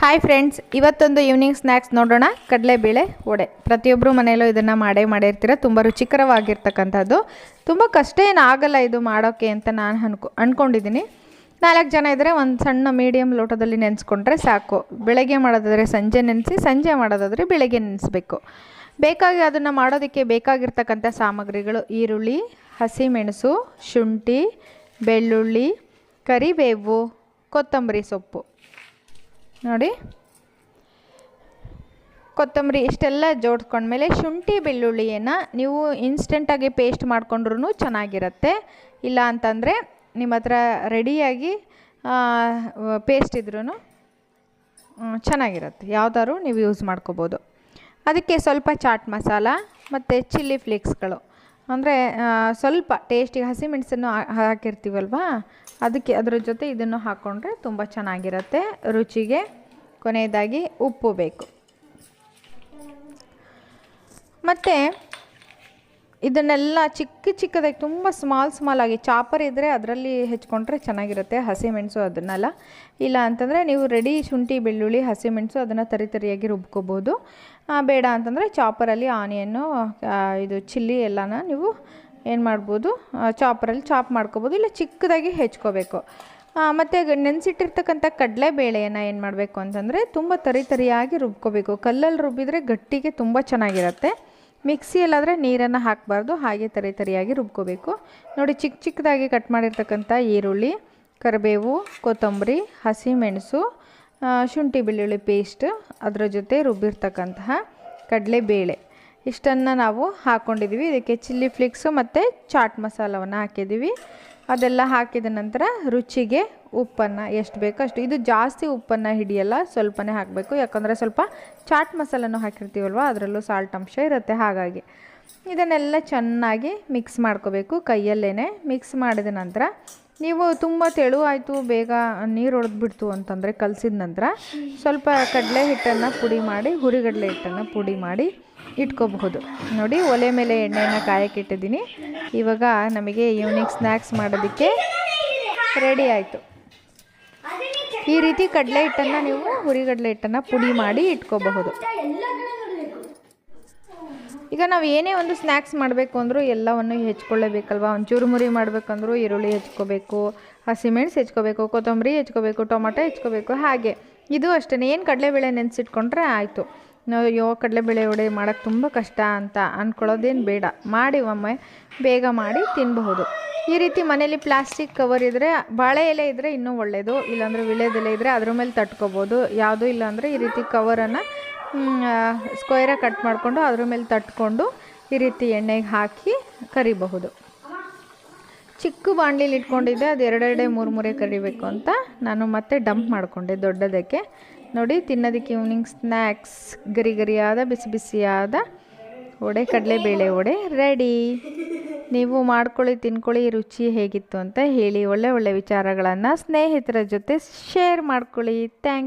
Hi friends ಇವತ್ತೊಂದು evening snacks ನೋಡೋಣ. ಕಡಲೆಬೇಳೆ ವಡೆ. ಪ್ರತಿಯೊಬ್ಬರು ಮನೆಯಲ್ಲೂ ಇದನ್ನು ಮಾಡೇ ಮಾಡಿರ್ತೀರ. ತುಂಬ ರುಚಿಕರವಾಗಿರ್ತಕ್ಕಂಥದ್ದು. ತುಂಬ ಕಷ್ಟ ಏನು ಆಗಲ್ಲ ಇದು ಮಾಡೋಕ್ಕೆ ಅಂತ ನಾನು ಅನ್ಕೊ ಅಂದ್ಕೊಂಡಿದ್ದೀನಿ ನಾಲ್ಕು ಜನ ಇದ್ದರೆ ಒಂದು ಸಣ್ಣ ಮೀಡಿಯಮ್ ಲೋಟದಲ್ಲಿ ನೆನೆಸ್ಕೊಂಡ್ರೆ ಸಾಕು. ಬೆಳಗ್ಗೆ ಮಾಡೋದಾದರೆ ಸಂಜೆ ನೆನೆಸಿ, ಸಂಜೆ ಮಾಡೋದಾದರೆ ಬೆಳಗ್ಗೆ ನೆನೆಸ್ಬೇಕು. ಬೇಕಾಗಿ ಅದನ್ನು ಮಾಡೋದಕ್ಕೆ ಬೇಕಾಗಿರ್ತಕ್ಕಂಥ ಸಾಮಗ್ರಿಗಳು ಈರುಳ್ಳಿ, ಹಸಿಮೆಣಸು, ಶುಂಠಿ, ಬೆಳ್ಳುಳ್ಳಿ, ಕರಿಬೇವು, ಕೊತ್ತಂಬರಿ ಸೊಪ್ಪು. ನೋಡಿ. ಕೊತ್ತಂಬರಿ ಇಷ್ಟೆಲ್ಲ ಜೋಡಿಸ್ಕೊಂಡ್ಮೇಲೆ ಶುಂಠಿ ಬೆಳ್ಳುಳ್ಳಿಯನ್ನು ನೀವು ಇನ್ಸ್ಟೆಂಟಾಗಿ ಪೇಸ್ಟ್ ಮಾಡಿಕೊಂಡ್ರೂ ಚೆನ್ನಾಗಿರುತ್ತೆ. ಇಲ್ಲ ಅಂತಂದರೆ ನಿಮ್ಮ ಹತ್ರ ರೆಡಿಯಾಗಿ ಪೇಸ್ಟ್ ಇದ್ರೂ ಚೆನ್ನಾಗಿರುತ್ತೆ. ಯಾವ್ದಾದ್ರು ನೀವು ಯೂಸ್ ಮಾಡ್ಕೋಬೋದು. ಅದಕ್ಕೆ ಸ್ವಲ್ಪ ಚಾಟ್ ಮಸಾಲ ಮತ್ತು ಚಿಲ್ಲಿ ಫ್ಲೇಕ್ಸ್ಗಳು ಅಂದರೆ ಸ್ವಲ್ಪ ಟೇಸ್ಟಿಗೆ ಹಸಿಮೆಣಸನ್ನು ಹಾಕಿರ್ತೀವಲ್ವಾ? ಅದಕ್ಕೆ ಅದರ ಜೊತೆ ಇದನ್ನು ಹಾಕ್ಕೊಂಡ್ರೆ ತುಂಬ ಚೆನ್ನಾಗಿರುತ್ತೆ. ರುಚಿಗೆ ಕೊನೆಯದಾಗಿ ಉಪ್ಪು ಬೇಕು. ಮತ್ತು ಇದನ್ನೆಲ್ಲ ಚಿಕ್ಕ ಚಿಕ್ಕದಾಗಿ, ತುಂಬ ಸ್ಮಾಲ್ ಸ್ಮಾಲ್ ಆಗಿ ಚಾಪರ್ ಇದ್ದರೆ ಅದರಲ್ಲಿ ಹೆಚ್ಕೊಂಡ್ರೆ ಚೆನ್ನಾಗಿರುತ್ತೆ ಹಸಿಮೆಣಸು ಅದನ್ನೆಲ್ಲ. ಇಲ್ಲ ಅಂತಂದರೆ ನೀವು ರೆಡಿ ಶುಂಠಿ, ಬೆಳ್ಳುಳ್ಳಿ ಹಸಿಮೆಣಸು ಅದನ್ನು ತರಿ ತರಿಯಾಗಿ ರುಬ್ಕೋಬೋದು. ಬೇಡ ಅಂತಂದರೆ ಚಾಪರಲ್ಲಿ ಆನಿಯನ್ನು ಇದು ಚಿಲ್ಲಿ ಎಲ್ಲನ ನೀವು ಏನು ಮಾಡ್ಬೋದು ಚಾಪರಲ್ಲಿ ಚಾಪ್ ಮಾಡ್ಕೋಬೋದು. ಇಲ್ಲ ಚಿಕ್ಕದಾಗಿ ಹೆಚ್ಕೋಬೇಕು. ಮತ್ತು ನೆನೆಸಿಟ್ಟಿರ್ತಕ್ಕಂಥ ಕಡಲೆಬೇಳೆಯನ್ನು ಏನು ಮಾಡಬೇಕು ಅಂತಂದರೆ ತುಂಬ ತರಿ ತರಿಯಾಗಿ ರುಬ್ಕೋಬೇಕು. ಕಲ್ಲಲ್ಲಿ ರುಬ್ಬಿದರೆ ಗಟ್ಟಿಗೆ ತುಂಬ ಚೆನ್ನಾಗಿರುತ್ತೆ. ಮಿಕ್ಸಿಯಲ್ಲಾದರೆ ನೀರನ್ನು ಹಾಕಬಾರ್ದು, ಹಾಗೆ ತರಿ ತರಿಯಾಗಿ ರುಬ್ಕೋಬೇಕು. ನೋಡಿ ಚಿಕ್ಕ ಚಿಕ್ಕದಾಗಿ ಕಟ್ ಮಾಡಿರ್ತಕ್ಕಂಥ ಈರುಳ್ಳಿ, ಕರಿಬೇವು, ಕೊತ್ತಂಬರಿ, ಹಸಿಮೆಣಸು ಶುಂಠಿ ಬೆಳ್ಳುಳ್ಳಿ ಪೇಸ್ಟ್ ಅದರ ಜೊತೆ ರುಬ್ಬಿರ್ತಕ್ಕಂತಹ ಕಡಲೆಬೇಳೆ. ಇಷ್ಟನ್ನು ನಾವು ಹಾಕ್ಕೊಂಡಿದ್ದೀವಿ ಇದಕ್ಕೆ ಚಿಲ್ಲಿ ಫ್ಲಿಕ್ಸು ಮತ್ತು ಚಾಟ್ ಮಸಾಲವನ್ನು ಹಾಕಿದ್ದೀವಿ. ಅದೆಲ್ಲ ಹಾಕಿದ ನಂತರ ರುಚಿಗೆ ಉಪ್ಪನ್ನು ಎಷ್ಟು ಬೇಕೋ ಅಷ್ಟು. ಇದು ಜಾಸ್ತಿ ಉಪ್ಪನ್ನು ಹಿಡಿಯಲ್ಲ, ಸ್ವಲ್ಪನೇ ಹಾಕಬೇಕು. ಯಾಕಂದರೆ ಸ್ವಲ್ಪ ಚಾಟ್ ಮಸಾಲನೂ ಹಾಕಿರ್ತೀವಲ್ವ, ಅದರಲ್ಲೂ ಸಾಲ್ಟ್ ಅಂಶ ಇರುತ್ತೆ ಹಾಗಾಗಿ. ಇದನ್ನೆಲ್ಲ ಚೆನ್ನಾಗಿ ಮಿಕ್ಸ್ ಮಾಡ್ಕೋಬೇಕು ಕೈಯಲ್ಲೇ ಮಿಕ್ಸ್ ಮಾಡಿದ ನಂತರ ನೀವು ತುಂಬ ತೆಳು ಆಯಿತು, ಬೇಗ ನೀರು ಹೊಡೆದ್ಬಿಡ್ತು ಅಂತಂದರೆ ಕಲಸಿದ ನಂತರ ಸ್ವಲ್ಪ ಕಡಲೆ ಹಿಟ್ಟನ್ನು ಪುಡಿ ಮಾಡಿ, ಹುರಿಗಡಲೆ ಹಿಟ್ಟನ್ನು ಪುಡಿ ಮಾಡಿ ಇಟ್ಕೋಬಹುದು. ನೋಡಿ, ಒಲೆ ಮೇಲೆ ಎಣ್ಣೆಯನ್ನು ಕಾಯಕ್ಕಿಟ್ಟಿದ್ದೀನಿ ಇವಾಗ ನಮಗೆ ಈವ್ನಿಂಗ್ ಸ್ನ್ಯಾಕ್ಸ್ ಮಾಡೋದಕ್ಕೆ ರೆಡಿ ಆಯಿತು. ಈ ರೀತಿ ಕಡಲೆ ಹಿಟ್ಟನ್ನು ನೀವು ಹುರಿಗಡಲೆ ಹಿಟ್ಟನ್ನು ಪುಡಿ ಮಾಡಿ ಇಟ್ಕೋಬಹುದು. ಈಗ ನಾವು ಏನೇ ಒಂದು ಸ್ನ್ಯಾಕ್ಸ್ ಮಾಡಬೇಕು ಅಂದರೂ ಎಲ್ಲವನ್ನು ಹೆಚ್ಕೊಳ್ಳೇಬೇಕಲ್ವ? ಒಂಚೂರು ಮುರಿ ಮಾಡಬೇಕಂದ್ರೂ ಈರುಳ್ಳಿ ಹೆಚ್ಕೋಬೇಕು ಹಸಿಮೆಣ್ಸು ಹೆಚ್ಕೋಬೇಕು, ಕೊತ್ತಂಬರಿ ಹೆಚ್ಕೋಬೇಕು, ಟೊಮೊಟೊ ಹೆಚ್ಕೋಬೇಕು, ಹಾಗೆ. ಇದು ಅಷ್ಟೇ ಏನು ಕಡಲೆಬೇಳೆ ನೆನೆಸಿಟ್ಕೊಂಡ್ರೆ ಆಯಿತು. ಯೋ ಕಡಲೆಬೇಳೆ ವಡೆ ಮಾಡೋಕ್ಕೆ ತುಂಬ ಕಷ್ಟ ಅಂತ ಅಂದ್ಕೊಳ್ಳೋದೇನು ಬೇಡ. ಮಾಡಿ ಒಮ್ಮೆ ಬೇಗ ಮಾಡಿ ತಿನ್ನಬಹುದು ಈ ರೀತಿ ಮನೇಲಿ ಪ್ಲಾಸ್ಟಿಕ್ ಕವರ್ ಇದ್ದರೆ ಬಾಳೆ ಎಲೆ ಇದ್ದರೆ ಇನ್ನೂ ಒಳ್ಳೆಯದು ಇಲ್ಲಾಂದರೆ ವಿಳೆದೆಲೆ ಇದ್ದರೆ ಅದ್ರ ಮೇಲೆ ತಟ್ಕೋಬೋದು ಯಾವುದೂ ಇಲ್ಲಾಂದರೆ ಈ ರೀತಿ ಕವರನ್ನು ಸ್ಕ್ವೈರಾಗಿ ಕಟ್ ಮಾಡಿಕೊಂಡು ಅದ್ರ ಮೇಲೆ ತಟ್ಕೊಂಡು ಈ ರೀತಿ ಎಣ್ಣೆಗೆ ಹಾಕಿ ಕರಿಬಹುದು. ಚಿಕ್ಕ ಬಾಣಲಿಲಿ ಇಟ್ಕೊಂಡಿದ್ದೆ, ಅದು ಎರಡೆರಡೆ ಮೂರು ಮೂರೇ ಕರಿಬೇಕು ಅಂತ ನಾನು ಮತ್ತೆ ಡಂಪ್ ಮಾಡಿಕೊಂಡೆ ದೊಡ್ಡದಕ್ಕೆ. ನೋಡಿ, ತಿನ್ನೋದಕ್ಕೆ ಈವ್ನಿಂಗ್ ಸ್ನ್ಯಾಕ್ಸ್ ಗರಿ ಗರಿಯಾದ ಬಿಸಿ ಬಿಸಿಯಾದ, ವಡೆ, ಕಡಲೆಬೇಳೆ ವಡೆ ರೆಡಿ ನೀವು ಮಾಡ್ಕೊಳ್ಳಿ, ತಿನ್ಕೊಳ್ಳಿ ರುಚಿ ಹೇಗಿತ್ತು ಅಂತ ಹೇಳಿ ಒಳ್ಳೆ ಒಳ್ಳೆ ವಿಚಾರಗಳನ್ನು ಸ್ನೇಹಿತರ ಜೊತೆ ಶೇರ್ ಮಾಡ್ಕೊಳ್ಳಿ. ಥ್ಯಾಂಕ್